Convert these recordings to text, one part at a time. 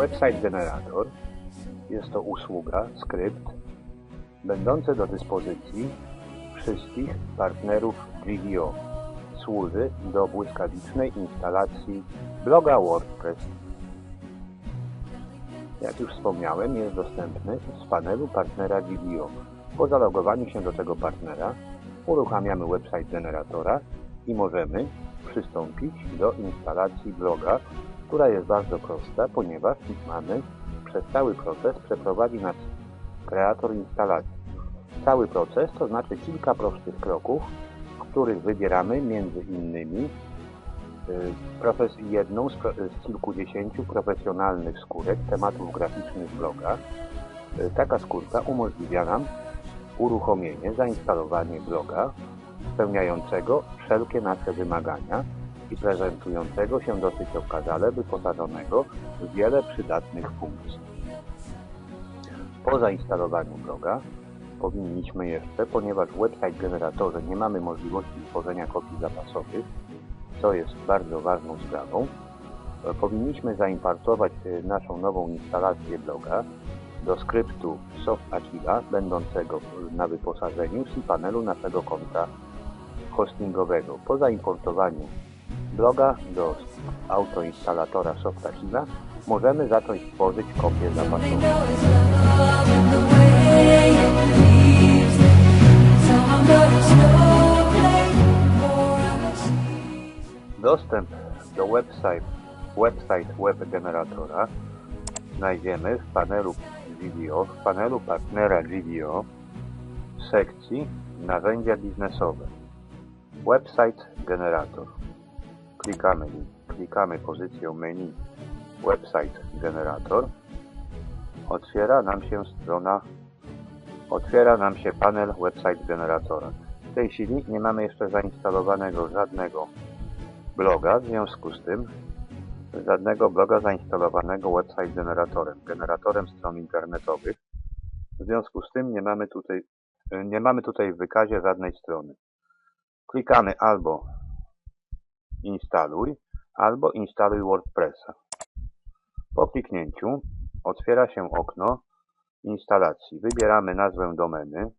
Website Generator jest to usługa, skrypt, będący do dyspozycji wszystkich partnerów GVO. Służy do błyskawicznej instalacji bloga WordPress. Jak już wspomniałem, jest dostępny z panelu partnera GVO. Po zalogowaniu się do tego partnera uruchamiamy website generatora i możemy przystąpić do instalacji bloga, która jest bardzo prosta, ponieważ mamy przez cały proces przeprowadzi nas kreator instalacji. Cały proces to znaczy kilka prostych kroków, których wybieramy między innymi y, jedną z, z kilkudziesięciu profesjonalnych skórek tematów graficznych bloga. Y, taka skórka umożliwia nam uruchomienie, zainstalowanie bloga spełniającego wszelkie nasze wymagania i prezentującego się dosyć okazale wyposażonego w wiele przydatnych funkcji. Po zainstalowaniu bloga powinniśmy jeszcze, ponieważ w website generatorze nie mamy możliwości tworzenia kopii zapasowych, co jest bardzo ważną sprawą, powinniśmy zaimportować e, naszą nową instalację bloga do skryptu Soft Aquila będącego na wyposażeniu cPanelu naszego konta hostingowego. Po zaimportowaniu bloga do autoinstalatora Soft Aquila możemy zacząć tworzyć kopie zapasowe. Dostęp do website, website web generatora znajdziemy w panelu GVO, w panelu partnera GVO w sekcji Narzędzia biznesowe. Website Generator. Klikamy, klikamy pozycję menu Website Generator. Otwiera nam się strona, otwiera nam się panel Website Generatora. W tej chwili nie mamy jeszcze zainstalowanego żadnego bloga, w związku z tym żadnego bloga zainstalowanego website generatorem, generatorem stron internetowych. W związku z tym nie mamy tutaj, nie mamy tutaj w wykazie żadnej strony. Klikamy albo instaluj, albo instaluj WordPressa. Po kliknięciu otwiera się okno instalacji. Wybieramy nazwę domeny.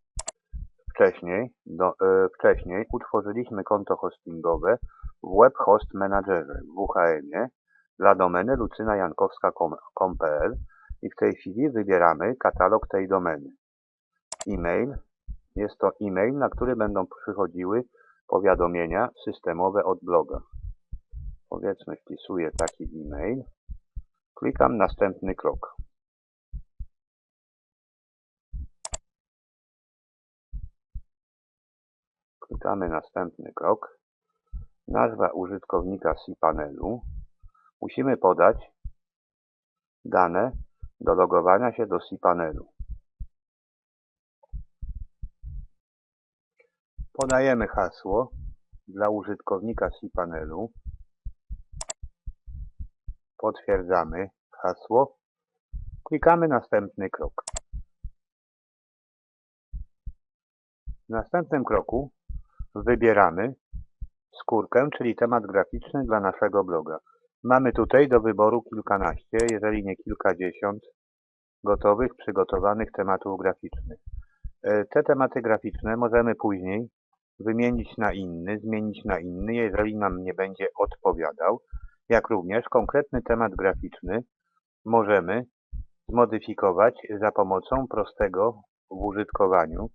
Wcześniej, do, e, wcześniej utworzyliśmy konto hostingowe w Web Host Managerze w WHM-ie dla domeny lucynajankowska.com.pl i w tej chwili wybieramy katalog tej domeny. E-mail. Jest to e-mail, na który będą przychodziły powiadomienia systemowe od bloga. Powiedzmy wpisuję taki e-mail. Klikam następny krok. Klikamy następny krok. Nazwa użytkownika cPanelu. Musimy podać dane do logowania się do cPanelu. Podajemy hasło dla użytkownika cPanelu. Potwierdzamy hasło. Klikamy następny krok. W następnym kroku wybieramy skórkę, czyli temat graficzny dla naszego bloga. Mamy tutaj do wyboru kilkanaście, jeżeli nie kilkadziesiąt gotowych, przygotowanych tematów graficznych. E, te tematy graficzne możemy później wymienić na inny, zmienić na inny, jeżeli nam nie będzie odpowiadał, jak również konkretny temat graficzny możemy zmodyfikować za pomocą prostego w użytkowaniu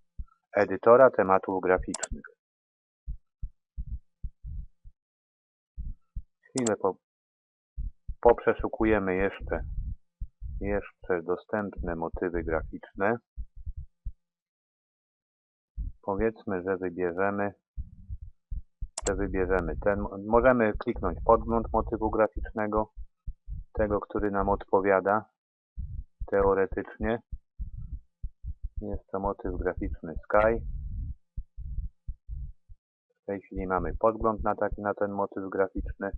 edytora tematów graficznych. Chwilę po, poprzeszukujemy jeszcze, jeszcze dostępne motywy graficzne. Powiedzmy, że wybierzemy że wybierzemy ten. Możemy kliknąć podgląd motywu graficznego, tego, który nam odpowiada teoretycznie. Jest to motyw graficzny Sky. W tej chwili mamy podgląd na, taki, na ten motyw graficzny.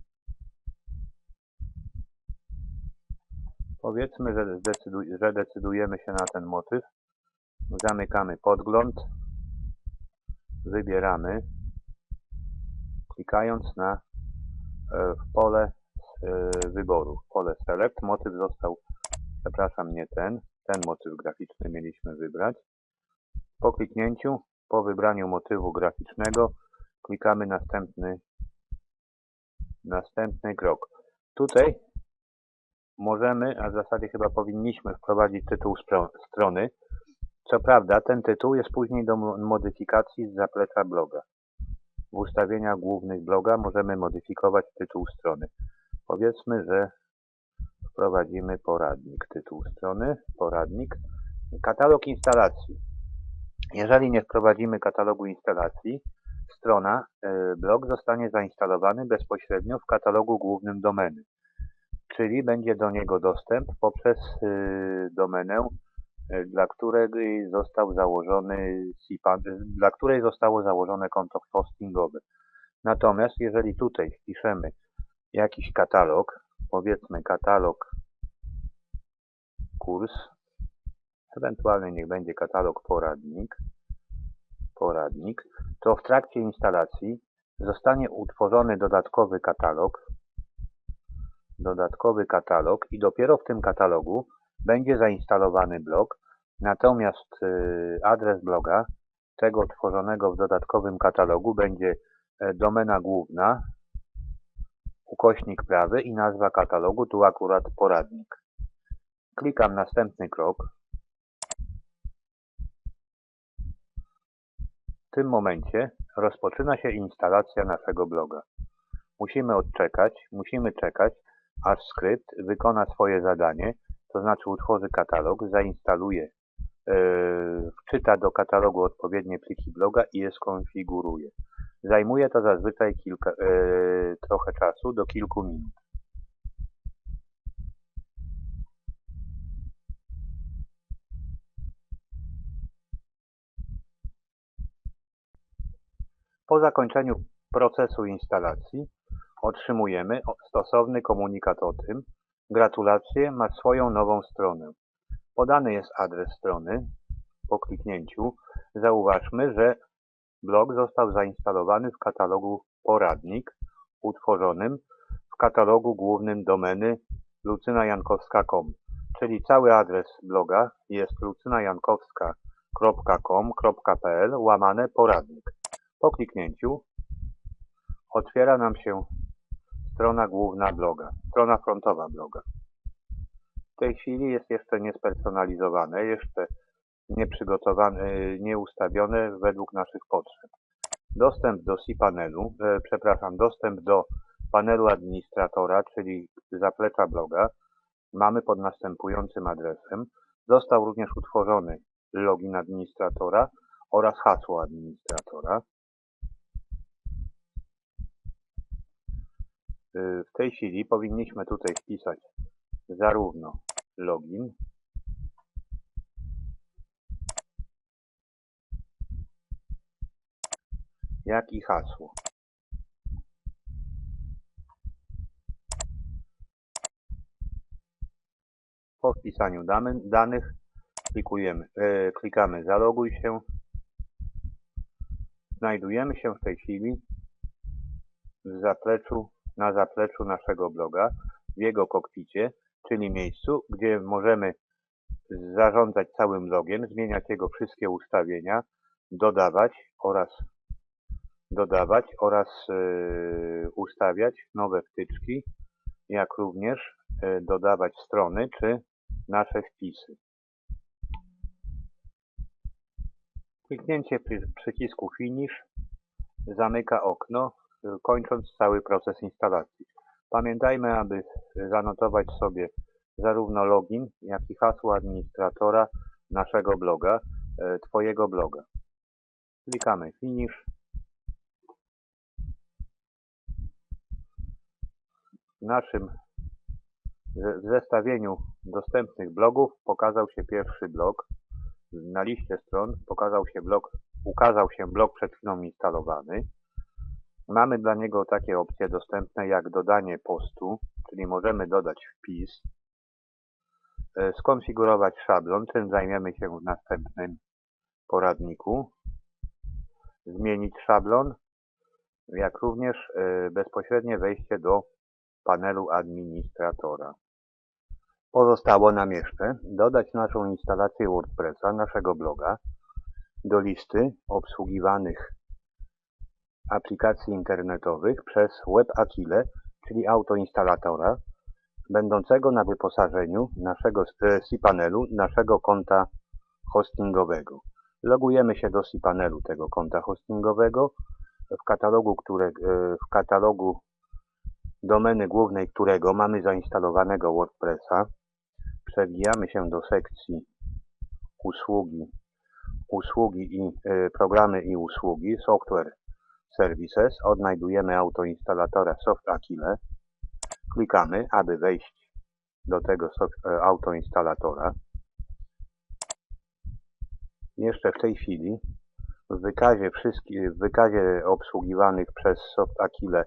Powiedzmy, że, zdecyduj, że decydujemy się na ten motyw. Zamykamy podgląd. Wybieramy. Klikając na e, w pole e, wyboru, w pole Select, motyw został Przepraszam, nie ten. Ten motyw graficzny mieliśmy wybrać. Po kliknięciu, po wybraniu motywu graficznego klikamy następny, następny krok. Tutaj możemy, a w zasadzie chyba powinniśmy wprowadzić tytuł strony. Co prawda ten tytuł jest później do mo- modyfikacji z zaplecza bloga. W ustawieniach głównych bloga możemy modyfikować tytuł strony. Powiedzmy, że wprowadzimy poradnik. Tytuł strony, poradnik, katalog instalacji. Jeżeli nie wprowadzimy katalogu instalacji, strona, y, blog zostanie zainstalowany bezpośrednio w katalogu głównym domeny, czyli będzie do niego dostęp poprzez y, domenę, dla której został założony SIPAN, y, dla której zostało założone konto hostingowe. Natomiast jeżeli tutaj wpiszemy jakiś katalog, powiedzmy katalog kurs, ewentualnie niech będzie katalog poradnik, poradnik, to w trakcie instalacji zostanie utworzony dodatkowy katalog, dodatkowy katalog i dopiero w tym katalogu będzie zainstalowany blog, natomiast y, adres bloga tego tworzonego w dodatkowym katalogu będzie e, domena główna, ukośnik prawy i nazwa katalogu, tu akurat poradnik. Klikam następny krok. W tym momencie rozpoczyna się instalacja naszego bloga. Musimy odczekać, musimy czekać, aż skrypt wykona swoje zadanie, to znaczy utworzy katalog, zainstaluje, yy, wczyta do katalogu odpowiednie pliki bloga i je skonfiguruje. Zajmuje to zazwyczaj kilka, yy, trochę czasu, do kilku minut. Po zakończeniu procesu instalacji otrzymujemy stosowny komunikat o tym, gratulacje, masz swoją nową stronę. Podany jest adres strony. Po kliknięciu zauważmy, że blog został zainstalowany w katalogu poradnik utworzonym w katalogu głównym domeny lucynajankowska.com, czyli cały adres bloga jest lucynajankowska.com.pl łamane poradnik. Po kliknięciu otwiera nam się strona główna bloga, strona frontowa bloga. W tej chwili jest jeszcze niespersonalizowane, jeszcze nieprzygotowane, nieustawione według naszych potrzeb. Dostęp do cPanelu, e, przepraszam, dostęp do panelu administratora, czyli zaplecza bloga, mamy pod następującym adresem. Został również utworzony login administratora oraz hasło administratora. W tej chwili powinniśmy tutaj wpisać zarówno login, jak i hasło. Po wpisaniu danych klikujemy, e, klikamy zaloguj się. Znajdujemy się w tej chwili w zapleczu, na zapleczu naszego bloga, w jego kokpicie, czyli miejscu, gdzie możemy zarządzać całym blogiem, zmieniać jego wszystkie ustawienia, dodawać oraz dodawać oraz e, ustawiać nowe wtyczki, jak również e, dodawać strony czy nasze wpisy. Kliknięcie przy- przycisku Finish zamyka okno, kończąc cały proces instalacji. Pamiętajmy, aby zanotować sobie zarówno login, jak i hasło administratora naszego bloga, e, Twojego bloga. Klikamy Finish. W naszym zestawieniu dostępnych blogów pokazał się pierwszy blog. Na liście stron pokazał się blog, ukazał się blog przed chwilą instalowany. Mamy dla niego takie opcje dostępne jak dodanie postu, czyli możemy dodać wpis, e, skonfigurować szablon, czym zajmiemy się w następnym poradniku, zmienić szablon, jak również e, bezpośrednie wejście do panelu administratora. Pozostało nam jeszcze dodać naszą instalację WordPressa, naszego bloga, do listy obsługiwanych aplikacji internetowych przez WebAkile, czyli autoinstalatora, będącego na wyposażeniu naszego e, cPanelu, naszego konta hostingowego. Logujemy się do cPanelu tego konta hostingowego, w katalogu, które, e, w katalogu domeny głównej którego mamy zainstalowanego WordPressa. Przewijamy się do sekcji usługi, usługi i y, programy i usługi, software services. Odnajdujemy autoinstalatora Soft Akile. Klikamy, aby wejść do tego y, autoinstalatora. Jeszcze w tej chwili w wykazie, wszystkich, w wykazie obsługiwanych przez Soft Akile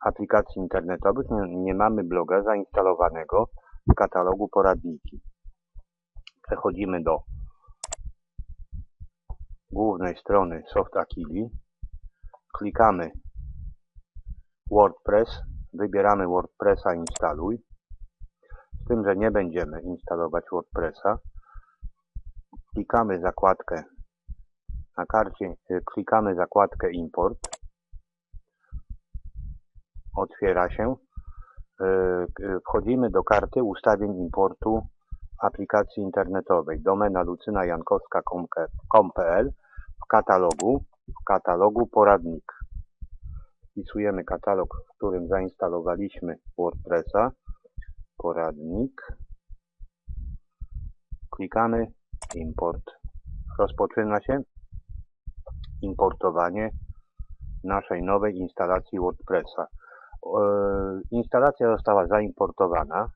aplikacji internetowych nie, nie mamy bloga zainstalowanego w katalogu poradniki. Przechodzimy do głównej strony Soft Akili. Klikamy WordPress, wybieramy WordPressa instaluj. Z tym, że nie będziemy instalować WordPressa. Klikamy zakładkę na karcie, klikamy zakładkę import otwiera się. E, wchodzimy do karty ustawień importu aplikacji internetowej. Domena lucynajankowska.com.pl w katalogu, w katalogu poradnik. Wpisujemy katalog, w którym zainstalowaliśmy WordPressa. Poradnik. Klikamy import. Rozpoczyna się importowanie naszej nowej instalacji WordPressa. Instalacja została zaimportowana.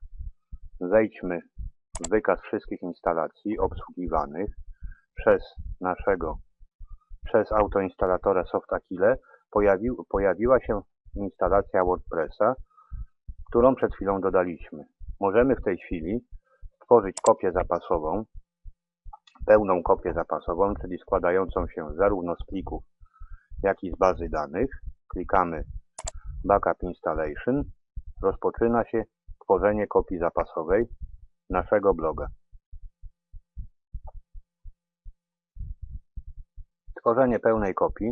Wejdźmy w wykaz wszystkich instalacji obsługiwanych przez naszego, przez autoinstalatora SoftAkile pojawił, pojawiła się instalacja WordPressa, którą przed chwilą dodaliśmy. Możemy w tej chwili stworzyć kopię zapasową, pełną kopię zapasową, czyli składającą się zarówno z plików, jak i z bazy danych. Klikamy Backup Installation rozpoczyna się tworzenie kopii zapasowej naszego bloga. Tworzenie pełnej kopii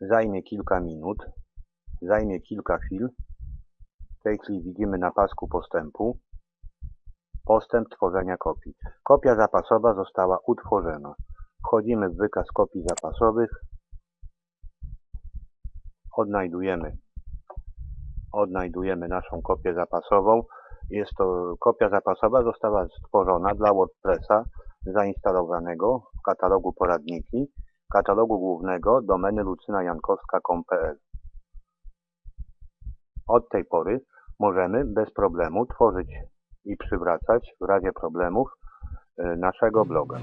zajmie kilka minut, zajmie kilka chwil. W tej chwili widzimy na pasku postępu postęp tworzenia kopii. Kopia zapasowa została utworzona. Wchodzimy w wykaz kopii zapasowych, odnajdujemy odnajdujemy naszą kopię zapasową. Jest to kopia zapasowa została stworzona dla WordPressa zainstalowanego w katalogu poradniki, katalogu głównego domeny lucynajankowska.pl. Od tej pory możemy bez problemu tworzyć i przywracać w razie problemów y, naszego bloga.